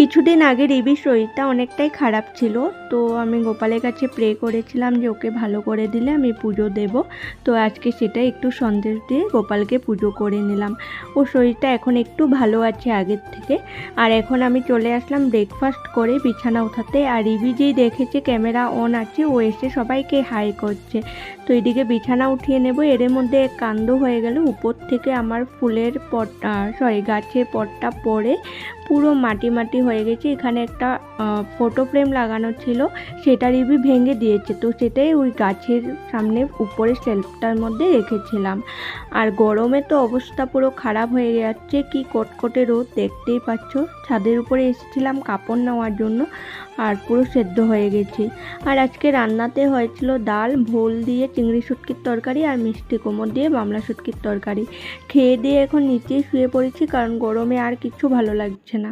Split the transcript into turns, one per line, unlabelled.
কিছুদিন আগে রিবির শরীরটা অনেকটাই খারাপ ছিল। তো আমি গোপালের কাছে প্রে করেছিলাম যে ওকে ভালো করে দিলে আমি পুজো দেব। তো আজকে সেটা একটু সন্দেশ দিয়ে গোপালকে পুজো করে নিলাম। ওর শরীরটা এখন একটু ভালো আছে আগের থেকে। আর এখন আমি চলে আসলাম ব্রেকফাস্ট করে বিছানা উঠাতে আর রিবি যেই দেখেছে ক্যামেরা অন আছে, ও এসে সবাইকে হাই করছে। তো এদিকে বিছানা উঠিয়ে নেব। এর মধ্যে কাণ্ড হয়ে গেল। উপর থেকে আমার ফুলের পট সরি গাছের পটটা পড়ে পুরো মাটি মাটি হয়ে গেছে। এখানে একটা ফটো ফ্রেম লাগানো ছিল। সেটা রিবি ভেঙে দিয়েছে। তো সেটাই ওই গাছের সামনে উপরে সেলফটার মধ্যে রেখেছিলাম। আর গরমে তো অবস্থা পুরো খারাপ হয়ে যাচ্ছে। কি কটকটে রোদ দেখতেই পাচ্ছ। ছাদের উপরে এসেছিলাম কাপড় নেওয়ার জন্য। আর পুরো সেদ্ধ হয়ে গেছি। আর আজকে রান্নাতে হয়েছিল ডাল, ভোল দিয়ে চিংড়ি শুটকির তরকারি আর মিষ্টি কোমর দিয়ে বামলা শুটকির তরকারি। খেয়ে দিয়ে এখন নিচেই শুয়ে পড়েছি কারণ গরমে আর কিছু ভালো লাগছে না।